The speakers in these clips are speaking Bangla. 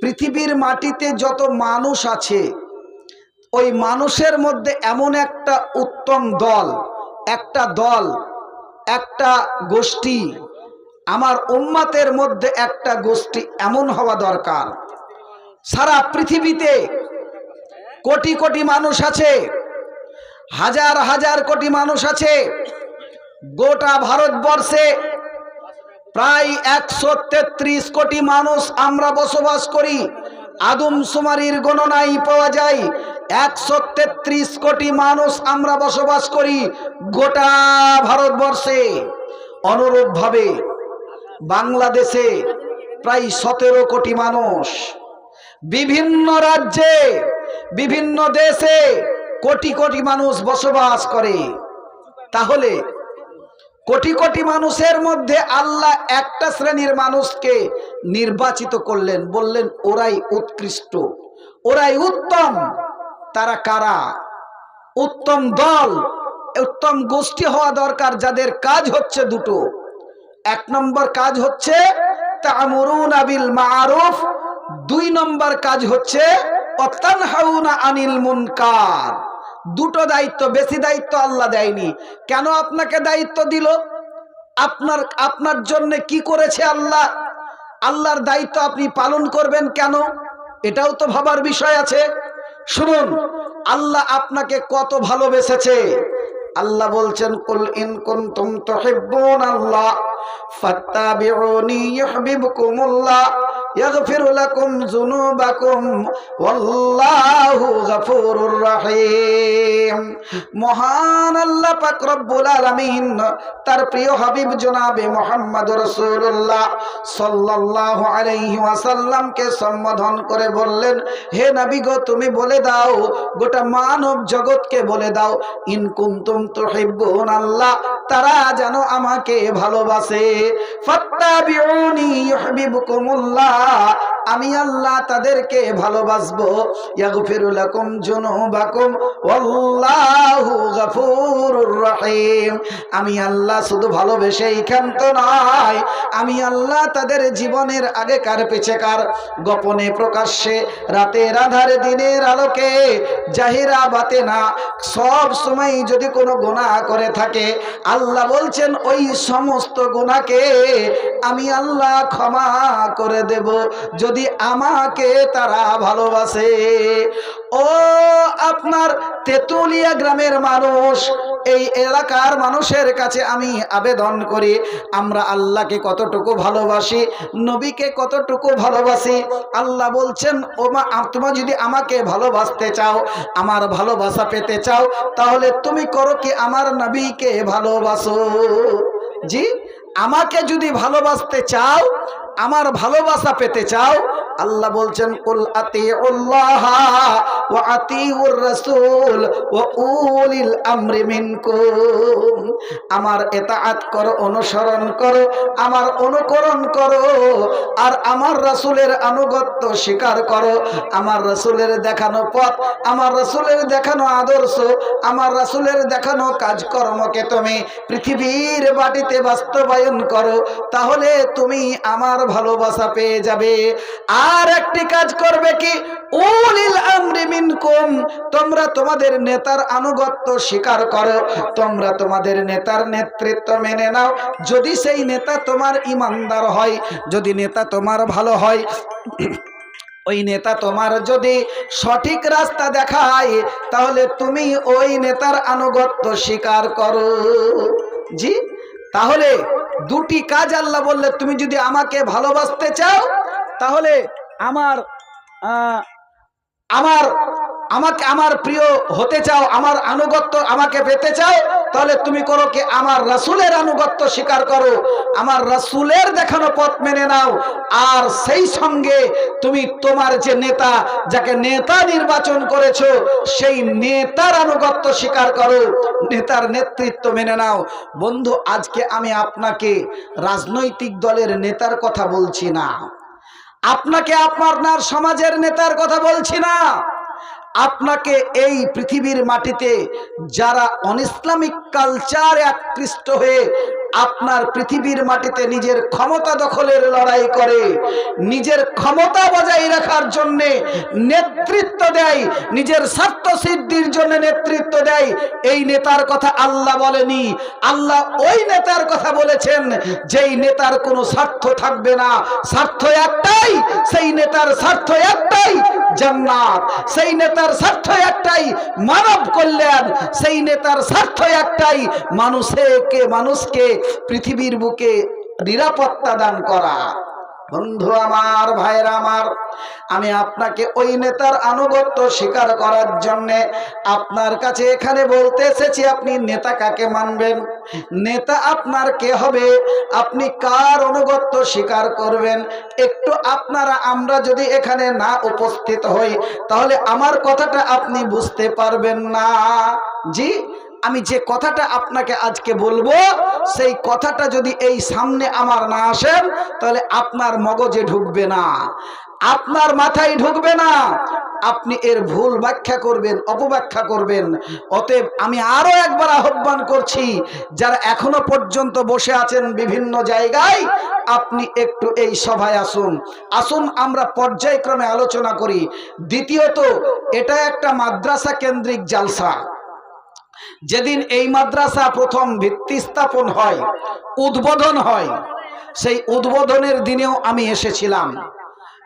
পৃথিবীর মাটিতে যত মানুষ আছে, ওই মানুষের মধ্যে এমন একটা উত্তম দল, একটা দল, একটা গোষ্ঠী, আমার উম্মাতের মধ্যে একটা গোষ্ঠী এমন হওয়া দরকার। সারা পৃথিবীতে কোটি কোটি মানুষ আছে, হাজার হাজার কোটি মানুষ আছে, গোটা ভারতবর্ষে প্রায় একশো তেত্রিশ কোটি মানুষ আমরা বসবাস করি। আদম সুমারির গণনায় পাওয়া যায়, একশো তেত্রিশ কোটি মানুষ আমরা বসবাস করি গোটা ভারতবর্ষে। অনুরূপভাবে বাংলাদেশে প্রায় সতেরো কোটি মানুষ। বিভিন্ন রাজ্যে, বিভিন্ন দেশে কোটি কোটি মানুষ বসবাস করে। তাহলে কোটি কোটি মানুষের মধ্যে আল্লাহ একটা শ্রেণির মানুষকে নির্বাচিত করলেন, বললেন, ওরাই উৎকৃষ্ট। ওরাই উত্তম। তারা কারা? উত্তম দল, উত্তম গোষ্ঠী হওয়া দরকার, যাদের কাজ হচ্ছে দুটো। এক নম্বর কাজ হচ্ছে আবিল মারুফ, দুই নম্বর কাজ হচ্ছে অত্তানহাউনা আনিল মুনকার। দুটো দায়িত্ব, বেশি দায়িত্ব আল্লাহ দেয়নি। কেন আপনাকে দায়িত্ব দিল? আপনার আপনার জন্য কি করেছে আল্লাহ? আল্লাহর দায়িত্ব আপনি পালন করবেন কেন? এটাও তো ভাবার বিষয় আছে। শুনুন, আল্লাহ আপনাকে কত ভালোবেসেছে। আল্লাহ বলছেন, কুল ইন কুনতুম তুহিব্বুন আল্লাহ ফাত্তাবিউনি ইউহিব্বুকুমুল্লাহ। ইয়াগফির লাকুম যুনুবাকুম, ওয়াল্লাহু গফুরুর রহিম। মহান আল্লাহ পাক রব্বুল আলামিন তার প্রিয় হাবিব জনাবে মুহাম্মদ রাসূলুল্লাহ সাল্লাল্লাহু আলাইহি ওয়াসাল্লামকে সম্বোধন করে বললেন, হে নবী গো, তুমি বলে দাও, গোটা মানব জগৎকে বলে দাও, ইন কুনতুম তুহিব্বুন আল্লাহ, তারা যেন আমাকে ভালোবাসে। ফাত্তাবিউনি ইউহিব্বুকুমুল্লাহ। ah, আমি আল্লাহ তাদেরকে ভালোবাসবো। ইয়াগফিরু লাকুম যুনুবাকুম। ওয়াল্লাহু গফুরুর রহিম। আমি আল্লাহ শুধু ভালোবেসেই ক্ষান্ত নয়, আমি আল্লাহ তাদের জীবনের আগেকার পেছেকার গোপনে প্রকাশ্যে রাতের আধারে, দিনের আলোকে, জাহিরা বাতে না, সব সময় যদি কোনো গোনা করে থাকে, আল্লাহ বলছেন, ওই সমস্ত গোনাকে আমি আল্লাহ ক্ষমা করে দেব। যদি আমাকে তারা ভালোবাসে, ও আপনার তেতুলিয়া গ্রামের মানুষ, এই এলাকার মানুষের কাছে আমি আবেদন করি, আমরা আল্লাহকে কতটুকু ভালোবাসি, নবীকে কতটুকু ভালোবাসি, আল্লাহ বলছেন, ও মা তোমরা যদি আমাকে ভালোবাসতে চাও, আমার ভালোবাসা পেতে চাও, তাহলে তুমি করো কি আমার নবীকে ভালোবাসো? জি, আমাকে যদি ভালোবাসতে চাও আমার ভালোবাসা পেতে চাও? আল্লাহ বলছেন, কুল আতিউল্লাহ ওয়া আতিউর রাসূল আমার ইতাআত করো, অনুসরণ করো, আমার অনুকরণ করো, আর আমার রাসূলের আনুগত্য স্বীকার করো। আমার রাসূলের দেখানো পথ, আমার রাসূলের দেখানো আদর্শ, আমার রাসূলের দেখানো কাজকর্মকে তুমি পৃথিবীর বাটিতে বাস্তবায়ন করো। তাহলে তুমি আমার ভালোবাসা পেয়ে যাবে। আর একটি কাজ করবে কি? উলিল আমরি মিনকুম, তোমরা তোমাদের নেতার আনুগত্য স্বীকার করো। তোমরা তোমাদের নেতার নেতৃত্ব মেনে নাও। যদি সেই নেতা তোমার ইমানদার হয়, যদি নেতা তোমার ভালো হয়, ওই নেতা তোমার যদি সঠিক রাস্তা দেখায়, তাহলে তুমি ওই নেতার আনুগত্য স্বীকার করো। জি, তাহলে দুটি কাজ আল্লাহ বললে, তুমি যদি আমাকে ভালোবাসতে চাও, তাহলে আমার আমার, আমাকে আমার প্রিয় হতে চাও, আমার আনুগত্য আমাকে পেতে চাও তাহলে তুমি করো কি, আমার রাসূলের আনুগত্য স্বীকার করো, আমার রাসূলের দেখানো পথ মেনে নাও, আর সেই সঙ্গে তুমি তোমার যে নেতা, যাকে নেতা নির্বাচন করেছ, সেই নেতার আনুগত্য স্বীকার করো, নেতার নেতৃত্ব মেনে নাও। বন্ধু, আজকে আমি আপনাকে রাজনৈতিক দলের নেতার কথা বলছি না। আপনাকে আপনার সমাজের নেতার কথা বলছি না। আপনাকে এই পৃথিবীর মাটিতে যারা অনইসলামিক কালচারে আকৃষ্ট হয়ে আপনার পৃথিবীর মাটিতে নিজের ক্ষমতা দখলের লড়াই করে, নিজের ক্ষমতা বজায় রাখার জন্য নেতৃত্ব দেয়, নিজের স্বার্থ সিদ্ধির জন্য নেতৃত্ব দেয়, এই নেতার কথা আল্লাহ বলেনি। আল্লাহ ওই নেতার কথা বলেছেন, যেই নেতার কোনো স্বার্থ থাকবে না। স্বার্থ একটাই, সেই নেতার স্বার্থ একটাই জান্নাত। সেই নেতার স্বার্থ একটাই মানব কল্যাণ। সেই নেতার স্বার্থ একটাই মানুষকে মানুষকে পৃথিবীর বুকে নিরাপত্তা দান করা। বন্ধু আমার ভাইরা আমার, আমি আপনাকে ওই নেতার আনুগত্য স্বীকার করার জন্য আপনার কাছে এখানে বলতে এসেছি, আপনি নেতা কাকে মানবেন? নেতা আপনার কে হবে? আপনি কার অনুগত্য স্বীকার করবেন? একটু আপনারা, আমরা যদি এখানে না উপস্থিত হই, তাহলে আমার কথাটা আপনি বুঝতে পারবেন না। জি আমি যে কথাটা আপনাকে আজকে বলব, সেই কথাটা যদি এই সামনে আমার না আসেন তাহলে আপনার মগজে ঢুকবে না। আপনার মাথায় ঢুকবে না। আপনি এর ভুল ব্যাখ্যা করবেন, অপব্যাখ্যা করবেন। অতএব আমি আরও একবার আহ্বান করছি, যারা এখনও পর্যন্ত বসে আছেন বিভিন্ন জায়গায়, আপনি একটু এই সভায় আসুন। আসুন, আমরা পর্যায়ক্রমে আলোচনা করি। দ্বিতীয়ত, এটা একটা মাদ্রাসা কেন্দ্রিক জালসা। যেদিন এই মাদ্রাসা প্রথম ভিত্তি স্থাপন হয়, উদ্বোধন হয়, সেই উদ্বোধনের দিনেও আমি এসেছিলাম।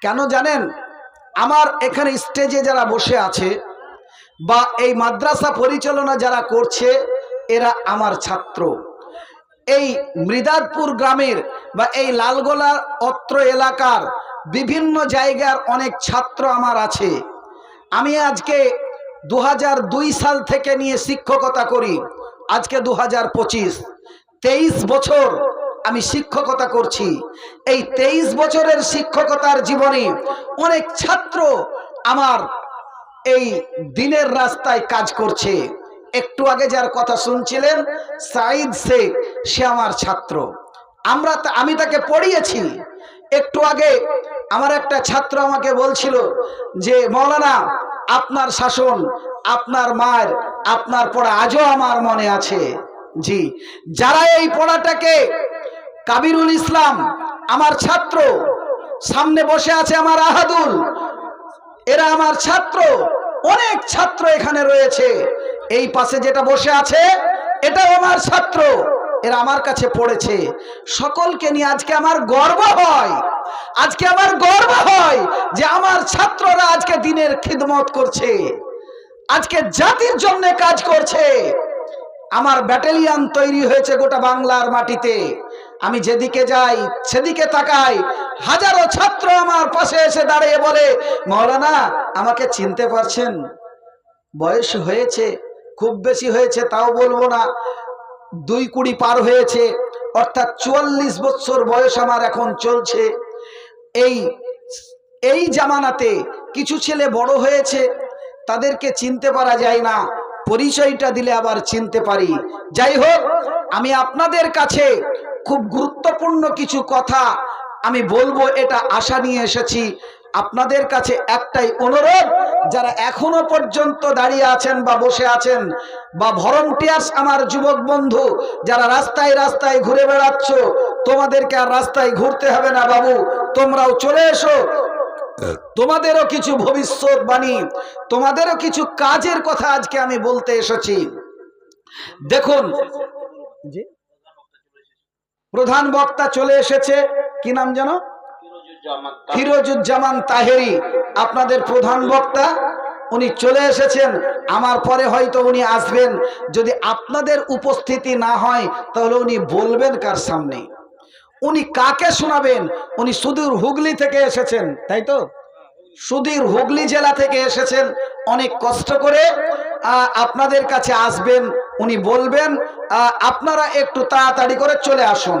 কেন জানেন? আমার এখানে স্টেজে যারা বসে আছে বা এই মাদ্রাসা পরিচালনা যারা করছে, এরা আমার ছাত্র। এই মৃদাদপুর গ্রামের বা এই লালগোলার অত্র এলাকার বিভিন্ন জায়গার অনেক ছাত্র আমার আছে। আমি আজকে দু হাজার দুই সাল থেকে নিয়ে শিক্ষকতা করি। আজকে দু হাজার পঁচিশ। তেইশ বছর আমি শিক্ষকতা করছি। এই তেইশ বছরের শিক্ষকতার জীবনে অনেক ছাত্র আমার এই দিনের রাস্তায় কাজ করছে। একটু আগে যার কথা শুনছিলেন সাইদ শেখ, সে আমার ছাত্র। আমরা আমি তাকে পড়িয়েছি। একটু আগে আমার একটা ছাত্র আমাকে বলছিল যে, মৌলানা আপনার শাসন, আপনার মায়ের, আপনার পড়া আজও আমার মনে আছে। জি, যারা এই পড়াটাকে কাবিরুল ইসলাম, আমার ছাত্র, সামনে বসে আছে আমার আহাদুল, এরা আমার ছাত্র, অনেক ছাত্র এখানে রয়েছে। এই পাশে যেটা বসে আছে, এটাও আমার ছাত্র। এরা আমার কাছে পড়েছে। সকলকে নিয়ে আজকে আমার গর্ব হয়। আজকে আমার গর্ব হয় যে আমার ছাত্ররা আজকে দিনের খিদমত করছে। আজকে জাতির জন্য কাজ করছে। আমার ব্যাটালিয়ান তৈরি হয়েছে গোটা বাংলার মাটিতে। আমি যেদিকে যাই, সেদিকে তাকাই। হাজারো ছাত্র আমার পাশে এসে দাঁড়িয়ে বলে, মৌলানা, আমাকে চিনতে পারছেন? বয়স হয়েছে, খুব বেশি হয়েছে, তাও বলব না। দুই কুড়ি পার হয়েছে, অর্থাৎ চুয়াল্লিশ বছর বয়স আমার এখন চলছে। এই এই জামানাতে কিছু ছেলে বড় হয়েছে, তাদেরকে চিনতে পারা যায় না, পরিচয়টা দিলে আবার চিনতে পারি। যাই হোক, আমি আপনাদের কাছে খুব গুরুত্বপূর্ণ কিছু কথা আমি বলব, এটা আশা নিয়ে এসেছি। আপনাদের কাছে একটাই অনুরোধ, যারা এখনও পর্যন্ত দাঁড়িয়ে আছেন বা বসে আছেন বা ভরন্টিয়ার্স আমার যুবক বন্ধু, যারা রাস্তায় রাস্তায় ঘুরে বেড়াচ্ছ, তোমাদেরকে আর রাস্তায় ঘুরতে হবে না বাবু, তোমরাও চলে এসো। তোমাদেরও কিছু ভবিষ্যৎবাণী তোমাদেরও কিছু কাজের কথা আজকে আমি বলতে এসেছি। দেখুন, প্রধান বক্তা চলে এসেছে, কি নাম যেন? ফিরোজুজ্জামান তাহেরি। আপনাদের প্রধান বক্তা, উনি চলে এসেছেন। আমার পরে হয়তো উনি আসবেন। যদি আপনাদের উপস্থিতি না হয়, তাহলে উনি বলবেন কার সামনে। উনি কাকে শোনাবেন? উনি সুদূর হুগলি থেকে এসেছেন, তাই তো? সুদূর হুগলি জেলা থেকে এসেছেন। অনেক কষ্ট করে আপনাদের কাছে আসবেন। উনি বলবেন আপনারা একটু তাড়াতাড়ি করে চলে আসুন।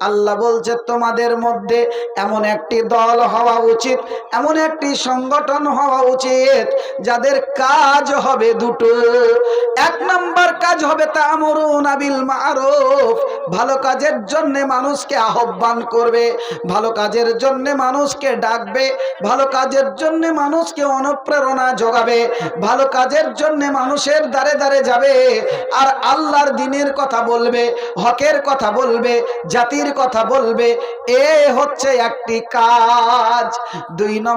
আল্লাহ বলছে, তোমাদের মধ্যে এমন একটি দল হওয়া উচিত, এমন একটি সংগঠন হওয়া উচিত, যাদের কাজ হবে দুটো। এক নাম্বার কাজ হবে তামরুন আবিল মারুফ। ভালো কাজের জন্য মানুষকে আহ্বান করবে, ভালো কাজের জন্য মানুষকে ডাকবে, ভালো কাজের জন্য মানুষকে অনুপ্রেরণা যোগাবে, ভালো কাজের জন্য মানুষের দ্বারে দ্বারে যাবে। আর আল্লাহর দিনের কথা বলবে, হকের কথা বলবে, জাতির কথা বলবে, এ হচ্ছে একটি কাজ। দুই নম্বর